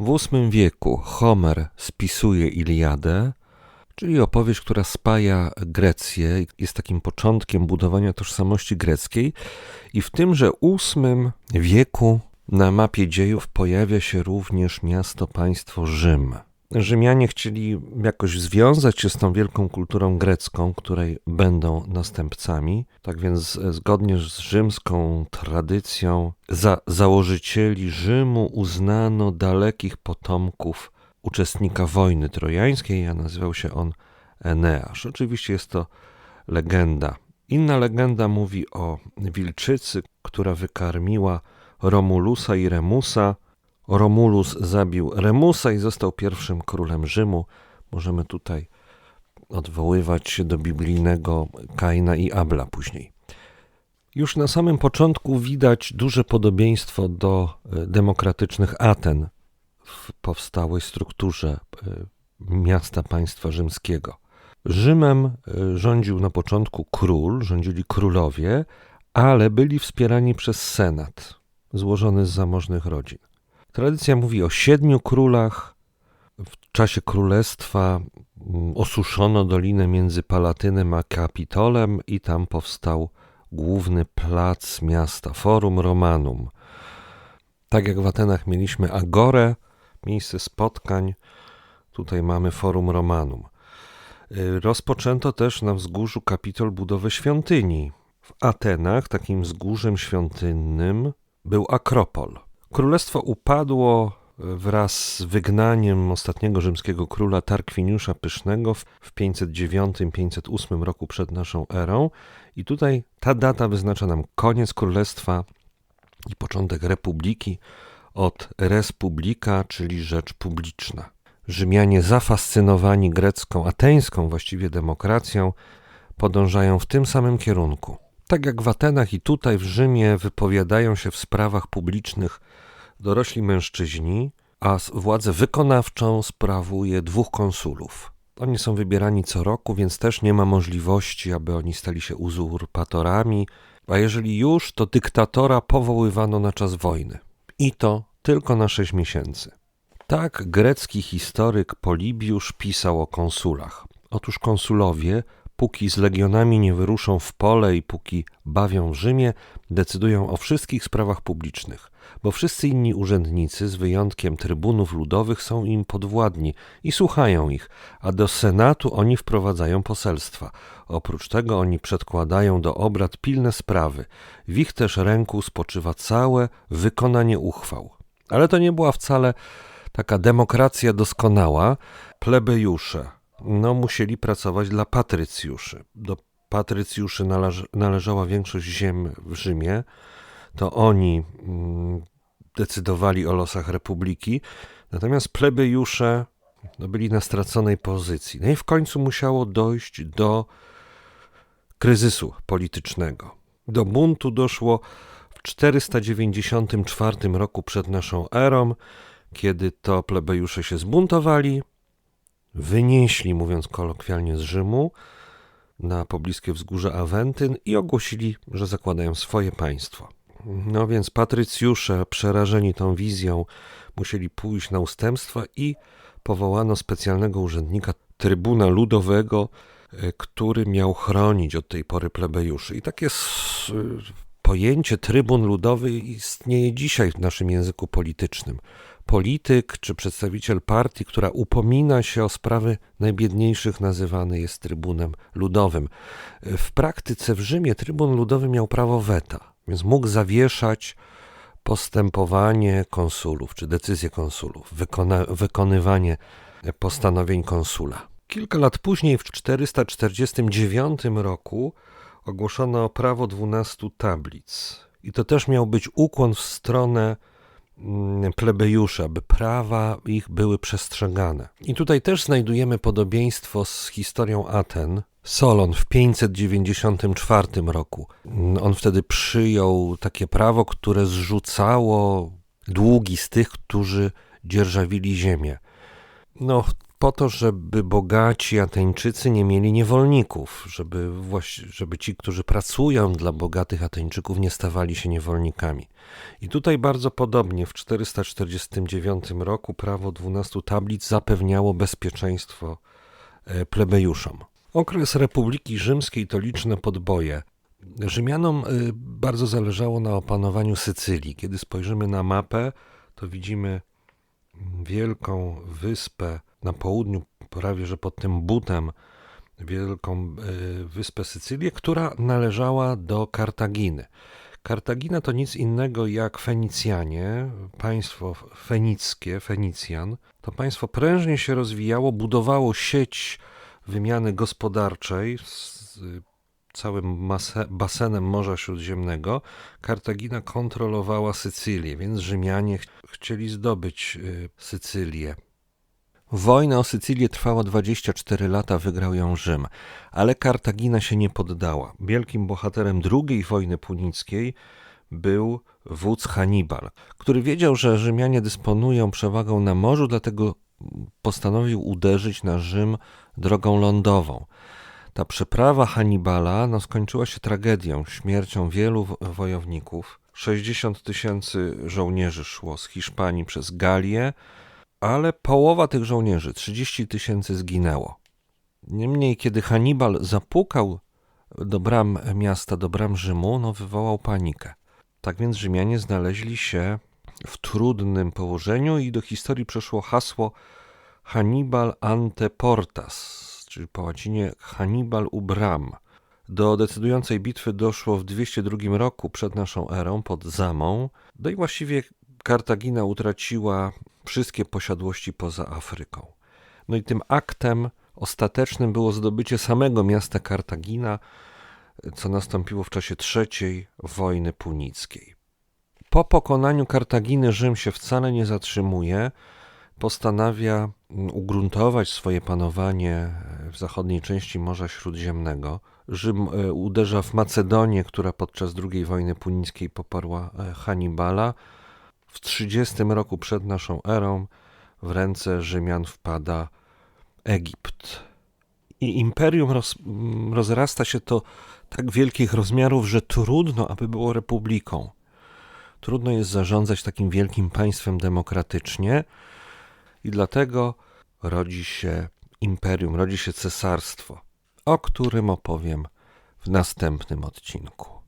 W VIII wieku Homer spisuje Iliadę, czyli opowieść, która spaja Grecję, jest takim początkiem budowania tożsamości greckiej. I w tymże VIII wieku na mapie dziejów pojawia się również miasto państwo Rzym. Rzymianie chcieli jakoś związać się z tą wielką kulturą grecką, której będą następcami. Tak więc, e, zgodnie z rzymską tradycją, za założycieli Rzymu uznano dalekich potomków uczestnika wojny trojańskiej, a nazywał się on Eneasz. Oczywiście jest to legenda. Inna legenda mówi o wilczycy, która wykarmiła Romulusa i Remusa. Romulus zabił Remusa i został pierwszym królem Rzymu. Możemy tutaj odwoływać się do biblijnego Kaina i Abla później. Już na samym początku widać duże podobieństwo do e, demokratycznych Aten w powstałej strukturze e, miasta państwa rzymskiego. Rzymem e, rządził na początku król, rządzili królowie, ale byli wspierani przez senat złożony z zamożnych rodzin. Tradycja mówi o siedmiu królach. W czasie królestwa mm, osuszono dolinę między Palatynem a Kapitolem i tam powstał główny plac miasta, Forum Romanum. Tak jak w Atenach mieliśmy Agorę, miejsce spotkań, tutaj mamy Forum Romanum. Y, rozpoczęto też na wzgórzu Kapitol budowę świątyni. W Atenach takim wzgórzem świątynnym był Akropol. Królestwo upadło wraz z wygnaniem ostatniego rzymskiego króla Tarkwiniusza Pysznego w 509-508 roku przed naszą erą. I tutaj ta data wyznacza nam koniec królestwa i początek republiki od res publica, czyli rzecz publiczna. Rzymianie zafascynowani grecką, ateńską właściwie demokracją, podążają w tym samym kierunku. Tak jak w Atenach i tutaj w Rzymie wypowiadają się w sprawach publicznych dorośli mężczyźni, a władzę wykonawczą sprawuje dwóch konsulów. Oni są wybierani co roku, więc też nie ma możliwości, aby oni stali się uzurpatorami, a jeżeli już, to dyktatora powoływano na czas wojny. I to tylko na sześć miesięcy. Tak grecki historyk Polibiusz pisał o konsulach. Otóż konsulowie póki z legionami nie wyruszą w pole i póki bawią w Rzymie, decydują o wszystkich sprawach publicznych, bo wszyscy inni urzędnicy, z wyjątkiem trybunów ludowych, są im podwładni i słuchają ich, a do senatu oni wprowadzają poselstwa. Oprócz tego oni przedkładają do obrad pilne sprawy. W ich też ręku spoczywa całe wykonanie uchwał. Ale to nie była wcale taka demokracja doskonała. Plebejusze, no, musieli pracować dla patrycjuszy. Do patrycjuszy należ, należała większość ziem w Rzymie. To oni mm, decydowali o losach republiki, natomiast plebejusze no, byli na straconej pozycji. No i w końcu musiało dojść do kryzysu politycznego. Do buntu doszło w 494 roku przed naszą erą, kiedy to plebejusze się zbuntowali, wynieśli, mówiąc kolokwialnie, z Rzymu na pobliskie wzgórze Awentyn i ogłosili, że zakładają swoje państwo. No więc patrycjusze, przerażeni tą wizją, musieli pójść na ustępstwa i powołano specjalnego urzędnika, trybuna ludowego, e, który miał chronić od tej pory plebejuszy. I takie pojęcie trybun ludowy istnieje dzisiaj w naszym języku politycznym polityk czy przedstawiciel partii, która upomina się o sprawy najbiedniejszych, nazywany jest trybunem ludowym. W praktyce w Rzymie trybun ludowy miał prawo weta, więc mógł zawieszać postępowanie konsulów czy decyzje konsulów, wykona, wykonywanie postanowień konsula. Kilka lat później, w 449 roku, ogłoszono prawo dwunastu tablic. I to też miał być ukłon w stronę Mm, plebejusze, aby prawa ich były przestrzegane. I tutaj też znajdujemy podobieństwo z historią Aten. Solon w 594 roku. Mm, on wtedy przyjął takie prawo, które zrzucało długi z tych, którzy dzierżawili ziemię. No, po to, żeby bogaci Ateńczycy nie mieli niewolników, żeby, właś- żeby ci, którzy pracują dla bogatych Ateńczyków, nie stawali się niewolnikami. I tutaj bardzo podobnie w 449 roku prawo 12 tablic zapewniało bezpieczeństwo e, plebejuszom. Okres Republiki Rzymskiej to liczne podboje. Rzymianom y, bardzo zależało na opanowaniu Sycylii. Kiedy spojrzymy na mapę, to widzimy wielką wyspę na południu, prawie że pod tym butem, wielką y, wyspę Sycylię, która należała do Kartaginy. Kartagina to nic innego jak Fenicjanie, państwo fenickie, Fenicjan. To państwo prężnie się rozwijało, budowało sieć wymiany gospodarczej z całym basenem Morza Śródziemnego. Kartagina kontrolowała Sycylię, więc Rzymianie ch- chcieli zdobyć y, Sycylię. Wojna o Sycylię trwała 24 lata, wygrał ją Rzym, ale Kartagina się nie poddała. Wielkim bohaterem II wojny punickiej był wódz Hannibal, który wiedział, że Rzymianie dysponują przewagą na morzu, dlatego postanowił uderzyć na Rzym drogą lądową. Ta przeprawa Hannibala no, skończyła się tragedią, śmiercią wielu wo- wojowników. 60 tysięcy żołnierzy szło z Hiszpanii przez Galię, ale połowa tych żołnierzy, 30 tysięcy, zginęło. Niemniej, kiedy Hannibal zapukał do bram miasta, do bram Rzymu, no, wywołał panikę. Tak więc Rzymianie znaleźli się w trudnym położeniu i do historii przeszło hasło Hannibal ante portas, czyli po łacinie Hannibal u bram. Do decydującej bitwy doszło w 202 roku przed naszą erą pod Zamą, no i właściwie Kartagina utraciła wszystkie posiadłości poza Afryką. No i tym aktem ostatecznym było zdobycie samego miasta Kartagina, co nastąpiło w czasie trzeciej wojny punickiej. Po pokonaniu Kartaginy Rzym się wcale nie zatrzymuje, postanawia mm, ugruntować swoje panowanie w zachodniej części Morza Śródziemnego. Rzym e, uderza w Macedonię, która podczas II wojny punickiej poparła e, Hannibala. W 30 roku przed naszą erą w ręce Rzymian wpada Egipt. I imperium roz, m, rozrasta się to tak wielkich rozmiarów, że trudno, aby było republiką. Trudno jest zarządzać takim wielkim państwem demokratycznie i dlatego rodzi się imperium, rodzi się cesarstwo, o którym opowiem w następnym odcinku.